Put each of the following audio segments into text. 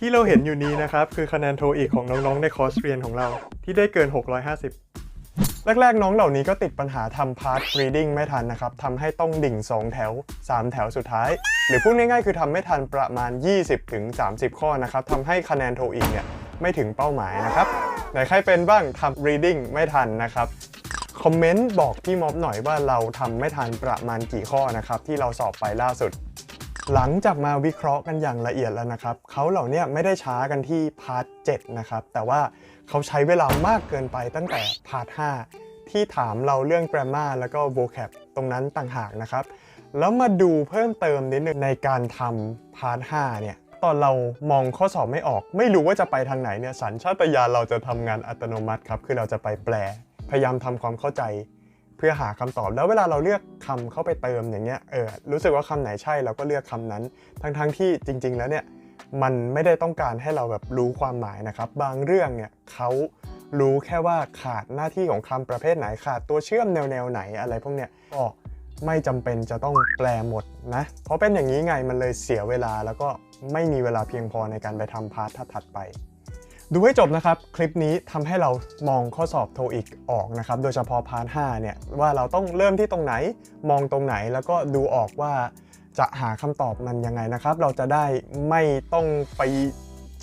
ที่เราเห็นอยู่นี้นะครับ คือคะแนนโทอีกของน้องๆ ในคอร์สเรียนของเราที่ได้เกิน 650 แรกๆ น้องเหล่านี้ก็ติดปัญหาทำพาร์ท reading ไม่ทันนะครับทำให้ต้องดิ่ง 2 แถว 3 แถวสุดท้าย หรือพูดง่ายๆ คือทำไม่ทันประมาณ 20-30 ข้อนะครับทำให้คะแนนโทอีกเนี่ยไม่ถึงเป้าหมายนะครับไหนใครเป็นบ้างทำ reading ไม่ทันนะครับคอมเมนต์บอกพี่ม็อบหน่อยว่าเราทำไม่ทันประมาณกี่ข้อนะครับที่เราสอบไปล่าสุด หลังจากมาวิเคราะห์กันอย่างละเอียดแล้วนะครับเขาเหล่าเนี้ไม่ได้ช้ากันที่พาร์ท7นะครับแต่ว่าเขาใช้เวลามากเกินไปตั้งแต่พาร์ท5ที่ถามเราเรื่อง grammar แล้วก็ vocab ตรงนั้นต่างหากนะครับ แล้วมาดูเพิ่มเติมนิดนึงในการทำพาร์ท5เนี่ยตอนเรามองข้อสอบไม่ออก ไม่รู้ว่าจะไปทางไหนเนี่ยสัญชาตญาณเราจะทำงานอัตโนมัติครับคือเราจะไปแปล พยายามทำความเข้าใจ เพื่อหาคำตอบแล้วเวลาเราเลือกคำเข้าไปเติมอย่างเงี้ยเออรู้สึกว่าคำไหนใช่เราก็เลือกคำนั้น ทั้งๆที่จริง ๆ แล้วเนี่ยมันไม่ได้ต้องการให้เราแบบรู้ความหมายนะครับ บางเรื่องเนี่ยเขารู้แค่ว่าขาดหน้าที่ของคำประเภทไหนขาดตัวเชื่อมแนวๆไหนอะไรพวกเนี้ยก็ไม่จำเป็นจะต้องแปลหมดนะ เพราะเป็นอย่างนี้ไงมันเลยเสียเวลาแล้วก็ไม่มีเวลาเพียงพอในการไปทำพาร์ทถัดไป ดูให้จบนะครับ คลิปนี้ทำให้เรามองข้อสอบโทอีกออกนะครับ โดยเฉพาะพาร์ท5เนี่ยว่าเราต้องเริ่มที่ตรงไหน มองตรงไหนแล้วก็ดูออกว่าจะหาคำตอบมันยังไงนะครับ เราจะได้ไม่ต้องไป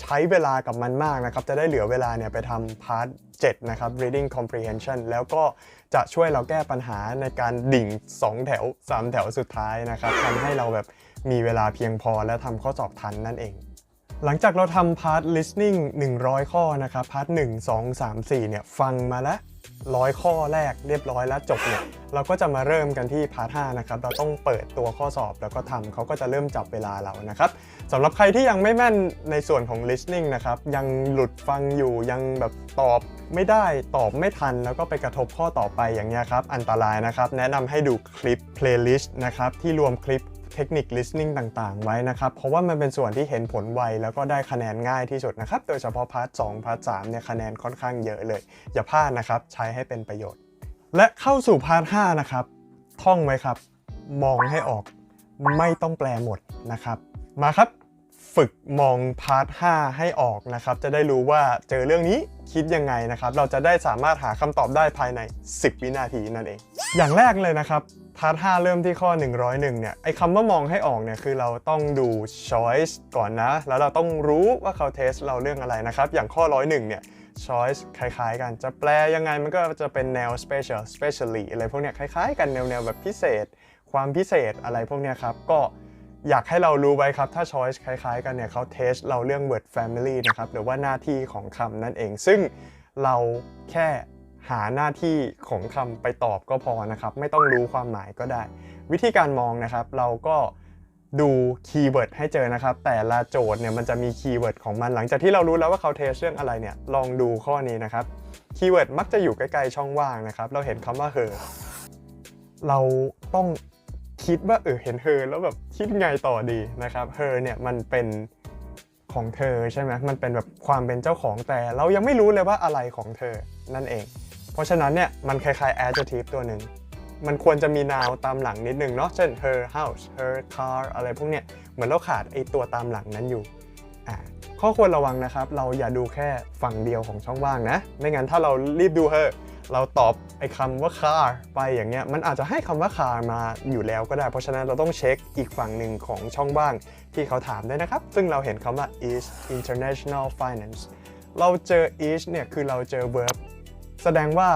ใช้เวลากับมันมากนะครับ จะได้เหลือเวลาเนี่ยไปทำพาร์ท7นะครับ reading comprehension แล้วก็จะช่วยเราแก้ปัญหาในการดิ่ง 2 แถว 3 แถวสุดท้ายนะครับทำให้เราแบบมีเวลาเพียงพอและทำข้อสอบทันนั่นเอง หลังจากเราทำพาร์ท listening 100 ข้อนะครับพาร์ท1 2 3 4 เนี่ยฟังมาแล้วร้อยข้อแรกเรียบร้อยแล้วจบเนี่ยเราก็จะมาเริ่มกันที่พาร์ท5นะครับเราต้องเปิดตัวข้อสอบแล้วก็ทำเขาก็จะเริ่มจับเวลาเรานะครับสำหรับใครที่ยังไม่แม่นในส่วนของ listening นะครับยังหลุดฟังอยู่ยังแบบตอบไม่ได้ตอบไม่ทัน แล้วก็ไปกระทบข้อต่อไปอย่างเงี้ยครับอันตรายนะครับแนะนำให้ดูคลิป playlist นะครับที่รวมคลิป เทคนิค listening ต่างๆ ไว้นะครับ เพราะว่ามันเป็นส่วนที่เห็นผลไว แล้วก็ได้คะแนนง่ายที่สุดนะครับ โดยเฉพาะพาร์ท2พาร์ท3เนี่ยคะแนนค่อนข้างเยอะเลย อย่าพลาดนะครับ ใช้ให้เป็นประโยชน์ และเข้าสู่พาร์ท5นะครับ ท่องไว้ครับ มองให้ออก ไม่ต้องแปลหมดนะครับ มาครับฝึกมองพาร์ท 5 ให้ออกนะครับ จะได้รู้ว่าเจอเรื่องนี้คิดยังไงนะครับ เราจะได้สามารถหาคำตอบได้ภายใน 10 วินาทีนั่นเอง อย่างแรกเลยนะครับ พาร์ท5เริ่มที่ข้อ 101 เนี่ย ไอ้คำว่ามองให้ออกเนี่ย คือเราต้องดู choice ก่อนนะ แล้วเราต้องรู้ว่าเขาเทสเราเรื่องอะไรนะครับ อย่างข้อ 101 เนี่ย choice คล้าย ๆ กัน จะแปลยังไงมันก็จะเป็นแนว special specially อะไรพวกเนี้ยคล้าย ๆ กันแนวๆแบบพิเศษ ความพิเศษอะไรพวกเนี้ยครับ ก็อยากให้เรารู้ไว้ครับ ถ้า choice คล้าย ๆ กันเนี่ยเขาเทสเราเรื่อง word family นะครับ หรือว่าหน้าที่ของคำนั่นเอง ซึ่งเราแค่ หาหน้าที่ของคำไปตอบก็พอนะครับ ไม่ต้องรู้ความหมายก็ได้ วิธีการมองนะครับ เราก็ดูคีย์เวิร์ดให้เจอนะครับ แต่ละโจทย์เนี่ยมันจะมีคีย์เวิร์ดของมันหลังจากที่เรารู้แล้วว่าเขาเทสเรื่องอะไรเนี่ยลองดูข้อนี้นะครับคีย์เวิร์ดมักจะอยู่ใกล้ๆช่องว่างนะครับ เราเห็นคำว่า her เราต้องคิดว่าเออเห็น her แล้วแบบคิดไงต่อดีนะครับ her เนี่ยมันเป็นของเธอใช่ไหมมันเป็นแบบความเป็นเจ้าของแต่เรายังไม่รู้เลยว่าอะไรของเธอนั่นเอง เพราะฉะนั้นเนี่ยมันคล้ายๆ adjective ตัวหนึ่งมันควรจะมี noun ตามหลังนิดนึงเนาะเช่น her house her car อะไรพวกเนี้ยเหมือนเราขาดไอตัวตามหลังนั้นอยู่อ่าข้อควรระวังนะครับ เราอย่าดูแค่ฝั่งเดียวของช่องว่างนะ ไม่งั้นถ้าเรารีบดู her เราตอบไอ้คำว่า car ไปอย่างเงี้ยมันอาจจะให้คำว่า car มาอยู่แล้วก็ได้ เพราะฉะนั้นเราต้องเช็คอีกฝั่งหนึ่งของช่องว่างที่เขาถามได้นะครับ ซึ่งเราเห็นคำว่า is international finance เราเจอ is เนี่ยคือเราเจอ verb แสดงว่า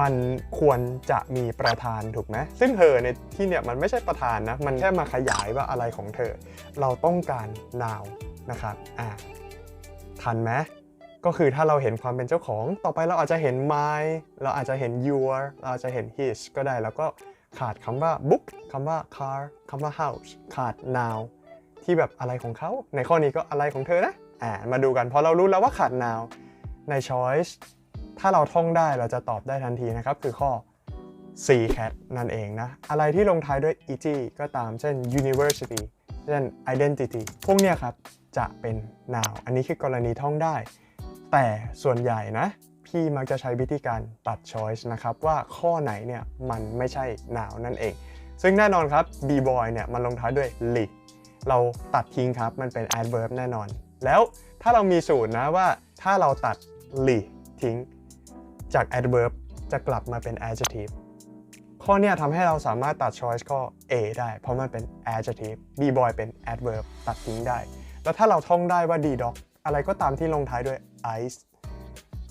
มันควรจะมีประธานถูกไหมซึ่งเธอในที่เนี่ยมันไม่ใช่ประธานนะ มันแค่มาขยายว่าอะไรของเธอ เราต้องการ now นะครับอ่าทันไหมก็คือถ้าเราเห็นความเป็นเจ้าของต่อไปเราอาจจะเห็น my เราอาจจะเห็น your เราอาจจะเห็น his ก็ได้แล้วก็ขาดคำว่า book คำว่า car คำว่า house ขาด now ที่แบบอะไรของเขา ในข้อนี้ก็อะไรของเธอนะอ่ามาดูกันพอเรารู้แล้วว่าขาด now ใน choice ถ้าเราท่องได้เราจะตอบได้ทันทีนะครับ คือข้อ C cat นั่นเองนะ อะไรที่ลงท้ายด้วย et ก็ตามเช่น university เช่น identity พวกเนี้ยครับ จะเป็น now อันนี้คือกรณีท่องได้ แต่ส่วนใหญ่นะ พี่มักจะใช้วิธีการตัด choice นะครับ ว่าข้อไหนเนี่ยมันไม่ใช่ now นั่นเอง ซึ่งแน่นอนครับ b boy เนี่ยมันลงท้ายด้วย li เราตัดทิ้งครับมันเป็น adverb แน่นอน แล้วถ้าเรามีสูตรนะว่าถ้าเราตัด li ทิ้ง จาก adverb จะกลับมาเป็น adjective ข้อนี้ทำให้เราสามารถตัด choice ข้อ A ได้ เพราะมันเป็น adjective b boy เป็น adverb ตัดทิ้งได้ แล้วถ้าเราท่องได้ว่า d dog อะไรก็ตามที่ลงท้ายด้วย ice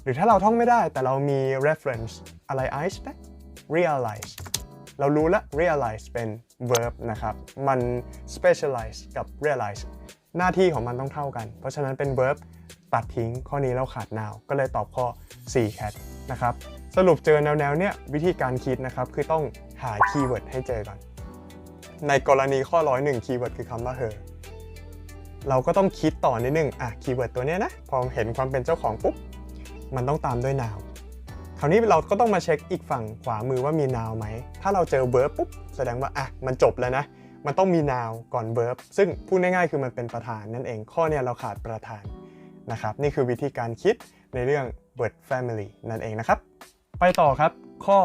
หรือถ้าเราท่องไม่ได้แต่เรามี reference อะไร ice ไหม realize เรารู้แล้ว realize เป็น verb นะครับ มัน specialize กับ realize หน้าที่ของมันต้องเท่ากัน เพราะฉะนั้นเป็น verb ตัดทิ้งข้อนี้เราขาด now ก็เลยตอบข้อ C cat นะครับ สรุปเจอแนวๆเนี้ยวิธีการคิดนะครับ คือต้องหาคีย์เวิร์ดให้เจอก่อน ในกรณีข้อ101คีย์เวิร์ดคือคำว่า her เราก็ต้องคิดต่อนิดนึงอะคีย์เวิร์ดตัวเนี้ยนะ พอเห็นความเป็นเจ้าของปุ๊บ มันต้องตามด้วย now คราวนี้เราก็ต้องมาเช็คอีกฝั่งขวามือว่ามี now ไหม ถ้าเราเจอ verb ปุ๊บ แสดงว่าอะมันจบแล้วนะ มันต้องมี now ก่อน verb ซึ่งพูดง่ายๆคือมันเป็นประธานนั่นเอง ข้อเนี้ยเราขาดประธานนะครับ นี่คือวิธีการคิดในเรื่อง word family นั่นเองนะครับ ไปต่อครับข้อ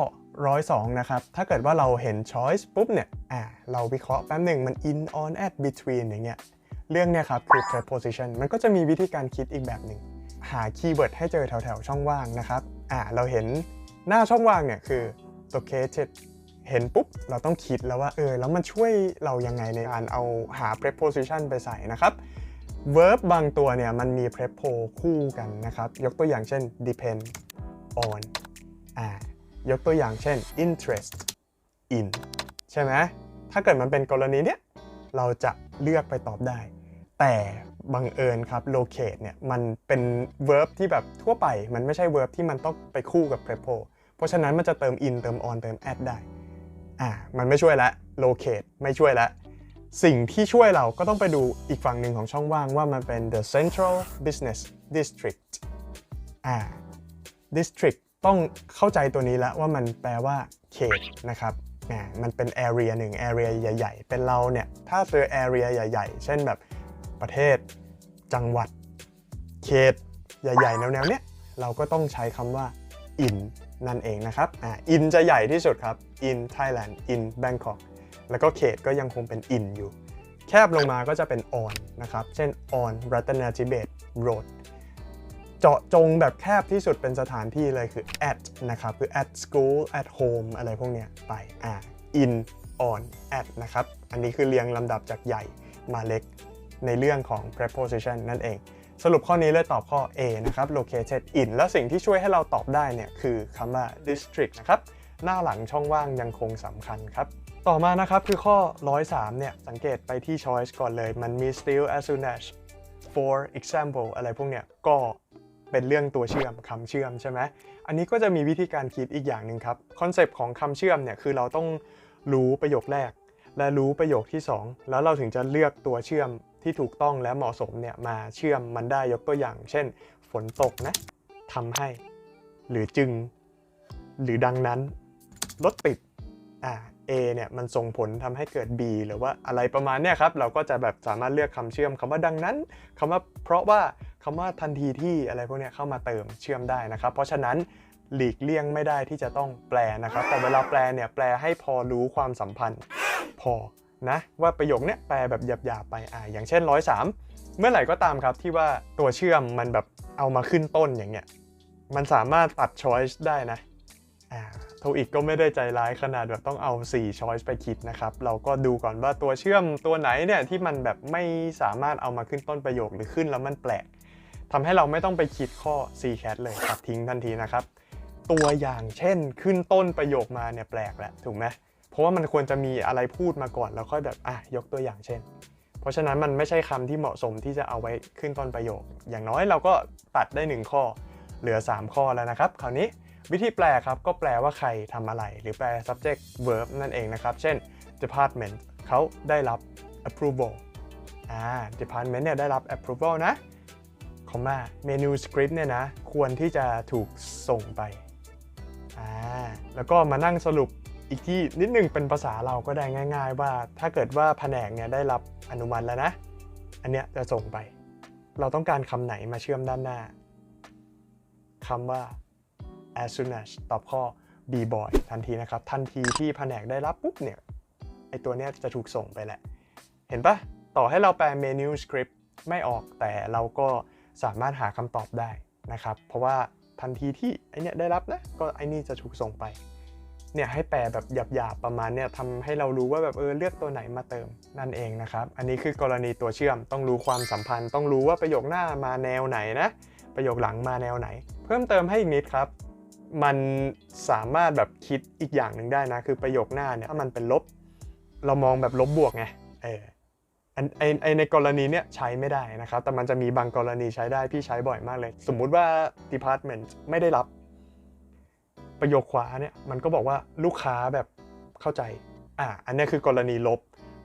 102 นะครับ ถ้าเกิดว่าเราเห็น choice ปุ๊บเนี่ยอ่าเราวิเคราะห์แป๊บหนึ่งมัน in on at between อย่างเงี้ยเรื่องเนี่ยครับคือ preposition มันก็จะมีวิธีการคิดอีกแบบหนึ่งหาคีย์เวิร์ดให้เจอแถวๆ ช่องว่างนะครับอ่าเราเห็นหน้าช่องว่างเนี่ยคือ located เห็นปุ๊บ เราต้องคิดแล้วว่าเออแล้วมันช่วยเรายังไงในการเอาหา preposition ไปใส่นะครับ verb บางตัวเนี่ยมันมี prepo คู่กันนะครับ ยกตัวอย่างเช่น depend on อ่ายกตัวอย่างเช่น interest in ใช่ไหมถ้าเกิดมันเป็นกรณีเนี้ยเราจะเลือกไปตอบได้ แต่บังเอิญครับ locate เนี่ยมันเป็น verb ที่แบบทั่วไป มันไม่ใช่ verb ที่มันต้องไปคู่กับ prepo เพราะฉะนั้นมันจะเติม in เติม on เติม at ได้ อ่า มันไม่ช่วยละ locate ไม่ช่วยละ สิ่งที่ช่วยเราก็ต้องไปดูอีกฝั่งหนึ่งของช่องว่างว่ามันเป็น the central business district อ่า district ต้องเข้าใจตัวนี้แล้วว่ามันแปลว่าเขตนะครับอ่ามันเป็น area หนึ่ง area ใหญ่ ๆ เป็นเราเนี่ย ถ้าเจอ area ใหญ่ ๆ เช่นแบบประเทศ จังหวัด เขต ใหญ่ๆ แนวๆ เนี้ย เราก็ต้องใช้คำว่า in นั่นเองนะครับอ่า in จะใหญ่ที่สุดครับ in Thailand in Bangkok แล้วก็เขตก็ยังคงเป็น in อยู่ แคบลงมาก็จะเป็น on นะครับ เช่น on รัตนาธิเบศ road เจาะจงแบบแคบที่สุดเป็นสถานที่เลยคือ at นะครับ คือ at school at home อะไรพวกเนี้ยไปอ่า in on at นะครับ อันนี้คือเรียงลำดับจากใหญ่มาเล็กในเรื่องของ preposition นั่นเอง สรุปข้อนี้เลยตอบข้อ A นะครับ located in แล้วสิ่งที่ช่วยให้เราตอบได้เนี่ยคือคำว่า district นะครับ หน้าหลังช่องว่างยังคงสำคัญครับ ต่อมานะครับคือข้อ 103 เนี่ย สังเกตไปที่ choice ก่อนเลย มันมี still as soon as for example อะไรพวกเนี้ย ก็เป็นเรื่องตัวเชื่อมคำเชื่อมใช่ไหมอันนี้ก็จะมีวิธีการคิดอีกอย่างหนึ่งครับ คอนเซปต์ของคำเชื่อมเนี่ย คือเราต้องรู้ประโยคแรก และรู้ประโยคที่ 2 แล้วเราถึงจะเลือกตัวเชื่อมที่ถูกต้องและเหมาะสมเนี่ยมาเชื่อมมันได้ยกตัวอย่าง เช่น ฝนตกนะทำให้ หรือจึง หรือดังนั้น รถติด อ่า A เนี่ยมันส่งผลทำให้เกิด B หรือว่าอะไรประมาณเนี้ยครับ เราก็จะแบบสามารถเลือกคำเชื่อมคำว่าดังนั้นคำว่าเพราะว่าคำว่าทันทีที่อะไรพวกเนี้ยเข้ามาเติมเชื่อมได้นะครับ เพราะฉะนั้นหลีกเลี่ยงไม่ได้ที่จะต้องแปลนะครับ แต่เวลาแปลเนี่ยแปลให้พอรู้ความสัมพันธ์ พอนะว่าประโยคเนี้ยแปลแบบหยาบๆไปอ่าอย่างเช่น103เมื่อไหร่ก็ตามครับที่ว่าตัวเชื่อมมันแบบเอามาขึ้นต้นอย่างเงี้ยมันสามารถตัด choice ได้นะ โทอีกก็ไม่ได้ใจร้ายขนาดแบบต้องเอา 4 ช้อยส์ไปคิดนะครับ เราก็ดูก่อนว่าตัวเชื่อมตัวไหนเนี่ยที่มันแบบไม่สามารถเอามาขึ้นต้นประโยคหรือขึ้นแล้วมันแปลกทำให้เราไม่ต้องไปคิดข้อ C cat เลยตัดทิ้งทันทีนะครับ ตัวอย่างเช่นขึ้นต้นประโยคมาเนี่ยแปลกแหละถูกไหมเพราะว่ามันควรจะมีอะไรพูดมาก่อนแล้วค่อยแบบอะยกตัวอย่างเช่น เพราะฉะนั้นมันไม่ใช่คำที่เหมาะสมที่จะเอาไว้ขึ้นต้นประโยค อย่างน้อยเราก็ตัดได้ 1 ข้อ เหลือ 3 ข้อแล้วนะครับ คราวนี้ วิธีแปลครับก็แปลว่าใครทำอะไร หรือแปล subject verb นั่นเองนะครับ เช่น department เขาได้รับ approval อ่า department เนี่ยได้รับ approval นะคอมมา menu script เนี่ยนะ ควรที่จะถูกส่งไป อ่า แล้วก็มานั่งสรุปอีกที่นิดนึงเป็นภาษาเราก็ได้ง่าย ๆ ว่าถ้าเกิดว่าแผนกเนี่ยได้รับอนุมัติแล้วนะ อันเนี้ยจะส่งไป เราต้องการคำไหนมาเชื่อมด้านหน้าคำว่า as soon as ตอบข้อ b boy ทันทีนะครับ ทันทีที่แผนกได้รับปุ๊บเนี่ยไอตัวเนี้ยจะถูกส่งไปแหละ เห็นปะต่อให้เราแปล menu script ไม่ออกแต่เราก็สามารถหาคำตอบได้นะครับ เพราะว่าทันทีที่ไอเนี้ยได้รับนะก็ไอนี่จะถูกส่งไปเนี่ยให้แปลแบบหยาบๆประมาณเนี่ยทำให้เรารู้ว่าแบบเออเลือกตัวไหนมาเติมนั่นเองนะครับ อันนี้คือกรณีตัวเชื่อมต้องรู้ความสัมพันธ์ ต้องรู้ว่าประโยคหน้ามาแนวไหนนะ ประโยคหลังมาแนวไหน เพิ่มเติมให้อีกนิดครับ มันสามารถแบบคิดอีกอย่างหนึ่งได้นะ คือประโยคหน้าเนี่ยถ้ามันเป็นลบ เรามองแบบลบบวกไงเออไอไอในกรณีเนี้ยใช้ไม่ได้นะครับ แต่มันจะมีบางกรณีใช้ได้พี่ใช้บ่อยมากเลย สมมุติว่า department ไม่ได้รับ ประโยคขวาเนี่ยมันก็บอกว่าลูกค้าแบบเข้าใจอ่าอันนี้คือกรณีลบ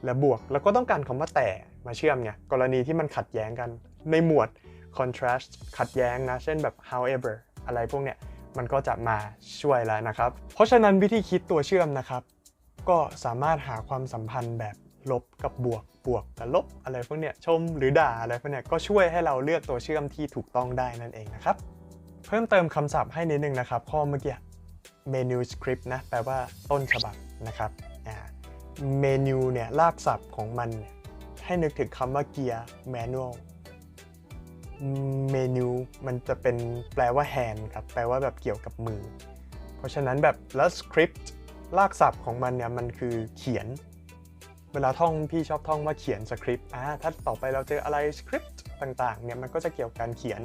และบวก แล้วก็ต้องการคำว่าแต่มาเชื่อมไงกรณีที่มันขัดแย้งกันในหมวด contrast ขัดแย้งนะ เช่นแบบ however อะไรพวกเนี้ย มันก็จะมาช่วยแล้วนะครับ เพราะฉะนั้นวิธีคิดตัวเชื่อมนะครับ ก็สามารถหาความสัมพันธ์แบบลบกับบวกบวกกับลบอะไรพวกเนี้ยชมหรือด่าอะไรพวกเนี้ยก็ช่วยให้เราเลือกตัวเชื่อมที่ถูกต้องได้นั่นเองนะครับ เพิ่มเติมคำศัพท์ให้นิดนึงนะครับข้อเมื่อกี้เมนูสคริปต์นะแปลว่าต้นฉบับนะครับอ่าเมนูเนี่ยรากศัพท์ของมันให้นึกถึงคำว่าเกียร์แมนนวล เมนูมันจะเป็นแปลว่า hand ครับ แปลว่าแบบเกี่ยวกับมือ เพราะฉะนั้นแบบแล้วสคริปต์รากศัพท์ของมันเนี่ยมันคือเขียน เวลาท่องพี่ชอบท่องว่าเขียนสคริปต์อ่าถ้าต่อไปเราเจออะไรสคริปต์ต่างๆเนี่ยมันก็จะเกี่ยวกับการเขียน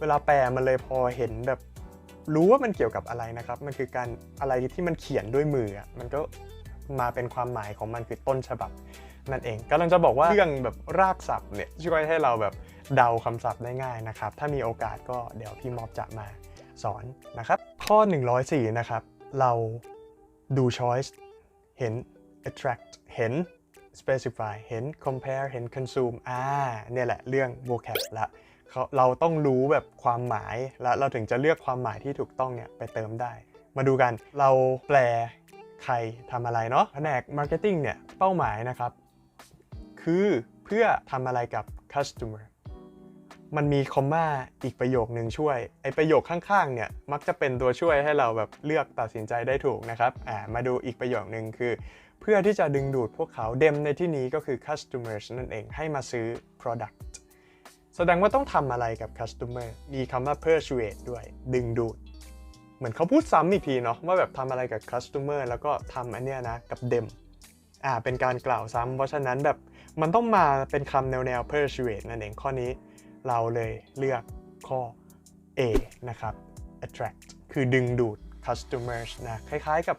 เวลาแปลมันเลยพอเห็นแบบรู้ว่ามันเกี่ยวกับอะไรนะครับ มันคือการอะไรที่มันเขียนด้วยมืออะมันก็มาเป็นความหมายของมันคือต้นฉบับนั่นเองกำลังจะบอกว่าเรื่องแบบรากศัพท์เนี่ยช่วยให้เราแบบ เดาคำศัพท์ได้ง่ายนะครับ ถ้ามีโอกาสก็เดี๋ยวพี่มอบจะมาสอนนะครับ ข้อ 104 นะครับ เราดู choice เห็น attract เห็น specify เห็น compare เห็น consume อ่าเนี่ยแหละเรื่อง vocab ละเขาเราต้องรู้แบบความหมายแล้วเราถึงจะเลือกความหมายที่ถูกต้องเนี่ยไปเติมได้ มาดูกันเราแปลใครทำอะไรเนาะแผนก marketing เนี่ยเป้าหมายนะครับ คือเพื่อทำอะไรกับ customer มันมีคอมมาอีกประโยคนึงช่วย ไอประโยคข้างๆเนี่ยมักจะเป็นตัวช่วยให้เราแบบเลือกตัดสินใจได้ถูกนะครับอ่ามาดูอีกประโยคนึงคือ เพื่อที่จะดึงดูดพวกเขาเดมในที่นี้ก็คือ customers นั่นเองให้มาซื้อ product แสดงว่าต้องทำอะไรกับ customer มีคำว่า persuade ด้วย ดึงดูด เหมือนเขาพูดซ้ำอีกทีเนาะว่าแบบทำอะไรกับ customer แล้วก็ทำอันเนี้ยนะกับ dem อ่าเป็นการกล่าวซ้ำเพราะฉะนั้นแบบมันต้องมาเป็นคำแนวแนว persuade นั่นเองข้อนี้ เราเลยเลือกข้อ A นะครับ attract คือดึงดูด customers นะคล้ายๆกับ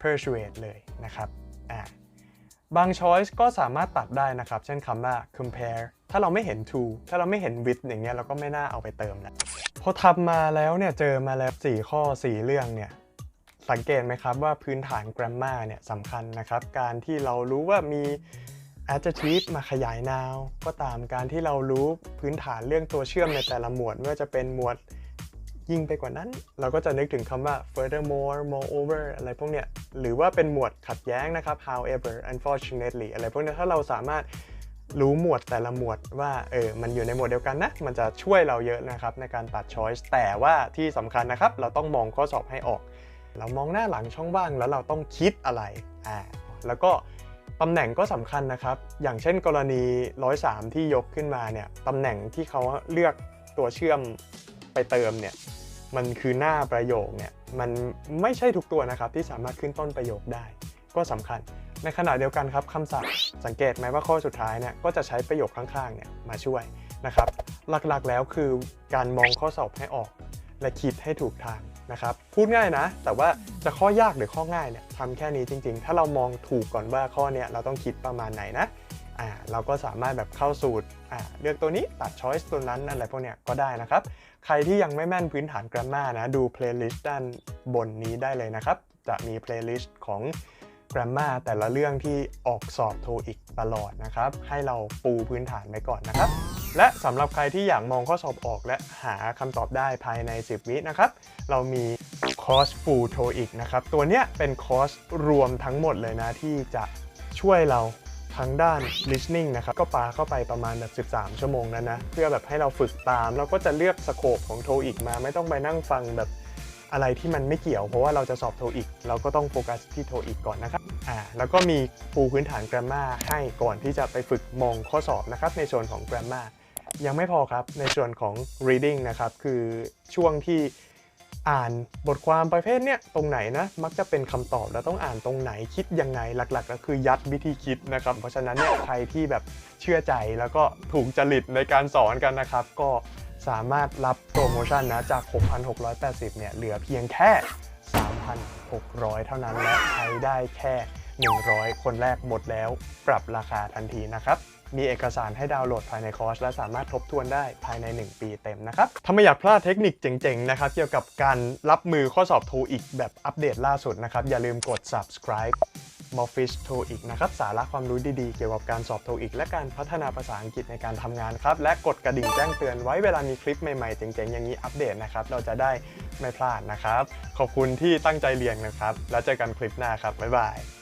persuade เลยนะครับอ่าบาง choice ก็สามารถตัดได้นะครับ เช่นคำว่า compare ถ้าเราไม่เห็น to ถ้าเราไม่เห็น with อย่างเงี้ยเราก็ไม่น่าเอาไปเติมนะพอทำมาแล้วเนี่ยเจอมาแล้ว 4 ข้อ 4 เรื่องเนี่ยสังเกตไหมครับว่าพื้นฐาน grammar เนี่ยสำคัญนะครับ การที่เรารู้ว่ามี adjective มาขยาย noun ก็ตามการที่เรารู้พื้นฐานเรื่องตัวเชื่อมในแต่ละหมวดไม่ว่าจะเป็นหมวดยิ่งไปกว่านั้น เราก็จะนึกถึงคำว่า furthermore moreover อะไรพวกเนี้ยหรือว่าเป็นหมวดขัดแย้งนะครับ however unfortunately อะไรพวกเนี้ยถ้าเราสามารถรู้หมวดแต่ละหมวดว่าเออมันอยู่ในหมวดเดียวกันนะ มันจะช่วยเราเยอะนะครับในการตัด choice แต่ว่าที่สำคัญนะครับ เราต้องมองข้อสอบให้ออก เรามองหน้าหลังช่องว่างแล้วเราต้องคิดอะไรอ่าแล้วก็ ตำแหน่งก็สำคัญนะครับ อย่างเช่นกรณี 103 ที่ยกขึ้นมาเนี่ยตำแหน่งที่เขาเลือกตัวเชื่อมไปเติมเนี่ยมันคือหน้าประโยคเนี่ยมันไม่ใช่ทุกตัวนะครับที่สามารถขึ้นต้นประโยคได้ ก็สำคัญ ในขณะเดียวกันครับคำศัพท์สังเกตไหมว่าข้อสุดท้ายเนี่ยก็จะใช้ประโยคข้างๆเนี่ยมาช่วยนะครับ หลักๆแล้วคือการมองข้อสอบให้ออก และคิดให้ถูกทาง นะครับพูดง่ายนะ แต่ว่าจะข้อยากหรือข้อง่ายเนี่ยทำแค่นี้จริง ๆ ถ้าเรามองถูกก่อนว่าข้อเนี้ยเราต้องคิดประมาณไหนนะอ่าเราก็สามารถแบบเข้าสูตรอ่าเลือกตัวนี้ตัดช้อยส์ตัวนั้นอะไรพวกเนี้ยก็ได้นะครับ ใครที่ยังไม่แม่นพื้นฐาน grammar นะดู playlist ด้านบนนี้ได้เลยนะครับ จะมี playlist ของ grammar แต่ละเรื่องที่ออกสอบโทอีกตลอดนะครับ ให้เราปูพื้นฐานไว้ก่อนนะครับ และสำหรับใครที่อยากมองข้อสอบออกและหาคำตอบได้ภายใน 10 วินะครับ เรามีคอร์ส Full TOEIC นะครับ ตัวเนี้ยเป็นคอร์สรวมทั้งหมดเลยนะ ที่จะช่วยเราทั้งด้าน listening นะครับ ก็ปาเข้าไปประมาณแบบ 13 ชั่วโมงนั้นนะ เพื่อแบบให้เราฝึกตามแล้วก็จะเลือกสโคปของ TOEIC มา ไม่ต้องไปนั่งฟังแบบอะไรที่มันไม่เกี่ยว เพราะว่าเราจะสอบโทอีก เราก็ต้องโฟกัสที่โทอีกก่อนนะครับอ่าแล้วก็มีปูพื้นฐาน grammar ให้ก่อนที่จะไปฝึกมองข้อสอบนะครับในส่วนของ grammar ยังไม่พอครับในส่วนของ reading นะครับ คือช่วงที่อ่านบทความประเภทเนี้ยตรงไหนนะ มักจะเป็นคำตอบแล้วต้องอ่านตรงไหนคิดยังไงหลักๆ ก็คือยัดวิธีคิดนะครับ เพราะฉะนั้นเนี่ยใครที่แบบเชื่อใจแล้วก็ถูกจริตในการสอนกันนะครับ ก็สามารถรับโปรโมชั่นนะจาก 6,680 เนี่ยเหลือเพียงแค่ 3,600 เท่านั้นและใช้ได้แค่ 100 คนแรกหมดแล้ว ปรับราคาทันทีนะครับมีเอกสารให้ดาวน์โหลดภายในคอร์ส และสามารถทบทวนได้ภายใน 1 ปีเต็มนะครับ ถ้าไม่อยากพลาดเทคนิคเจ๋งๆ นะครับ เกี่ยวกับการรับมือข้อสอบโทอีกแบบอัปเดตล่าสุดนะครับ อย่าลืมกด subscribe m o f f i s t o e นะครับ สาระความรู้ดีๆ เกี่ยวกับการสอบโทอีก และการพัฒนาภาษาอังกฤษในการทำงานครับ และกดกระดิ่งแจ้งเตือนไว้เวลามีคลิปใหม่ๆ เจ๋งๆ อย่างนี้อัปเดตนะครับ เราจะได้ไม่พลาดนะครับ ขอบคุณที่ตั้งใจเรียนนะครับ แล้วเจอกันคลิปหน้าครับ บ๊ายบาย